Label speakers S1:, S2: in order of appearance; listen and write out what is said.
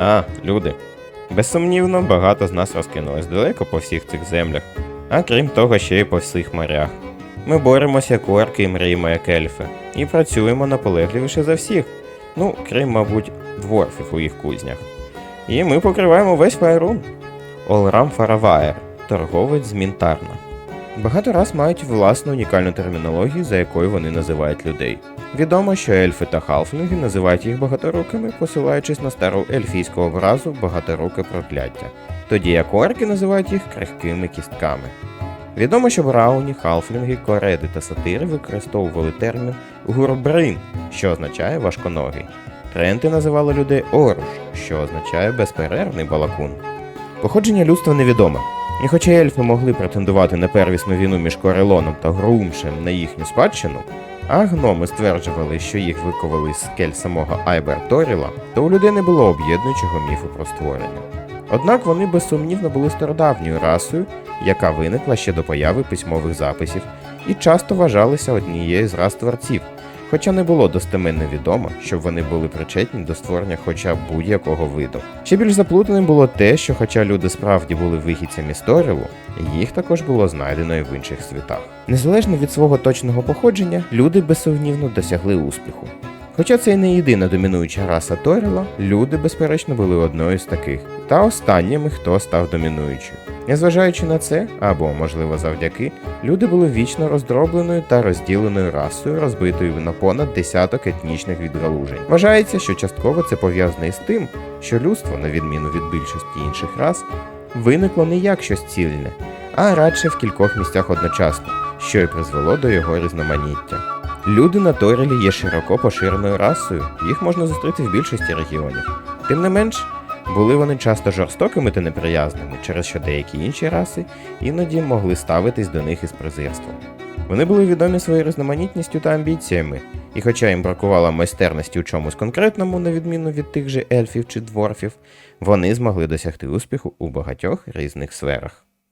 S1: А, люди. Безсумнівно, багато з нас розкинулось далеко по всіх цих землях, а крім того, ще й по всіх морях. Ми боремося як орки і мріємо як ельфи, і працюємо наполегливіше за всіх. Ну, крім, мабуть, дворфів у їх кузнях. І ми покриваємо весь файрун. Олрам Фараваєр, торговець з Мінтарна. Багато раз мають власну унікальну термінологію, за якою вони називають людей. Відомо, що ельфи та халфлінги називають їх багаторукими, посилаючись на стару ельфійську образу багаторуке прокляття, тоді як орки називають їх крихкими кістками. Відомо, що брауні, халфлінги, кореди та сатири використовували термін гурбрин, що означає важконогий. Тренти називали людей оруш, що означає безперервний балакун. Походження людства невідоме. І хоча ельфи могли претендувати на первісну війну між Корелоном та Груумшем на їхню спадщину, а гноми стверджували, що їх виковали з скель самого Айбер Торіла, то у людей не було об'єднуючого міфу про створення. Однак вони безсумнівно були стародавньою расою, яка виникла ще до появи письмових записів, і часто вважалися однією з рас творців, хоча не було достеменно відомо, щоб вони були причетні до створення хоча б будь-якого виду. Ще більш заплутаним було те, що хоча люди справді були вихідцями з Торілу, їх також було знайдено і в інших світах. Незалежно від свого точного походження, люди безсумнівно досягли успіху. Хоча це і не єдина домінуюча раса Торіла, люди, безперечно, були одною з таких, та останніми, хто став домінуючою. Незважаючи на це, або, можливо, завдяки, люди були вічно роздробленою та розділеною расою, розбитою на понад десяток етнічних відгалужень. Вважається, що частково це пов'язане із тим, що людство, на відміну від більшості інших рас, виникло не як щось цільне, а радше в кількох місцях одночасно, що й призвело до його різноманіття. Люди на Торілі є широко поширеною расою, їх можна зустріти в більшості регіонів. Тим не менш, були вони часто жорстокими та неприязними, через що деякі інші раси іноді могли ставитись до них із презирством. Вони були відомі своєю різноманітністю та амбіціями, і хоча їм бракувало майстерності у чомусь конкретному, на відміну від тих же ельфів чи дворфів, вони змогли досягти успіху у багатьох різних сферах.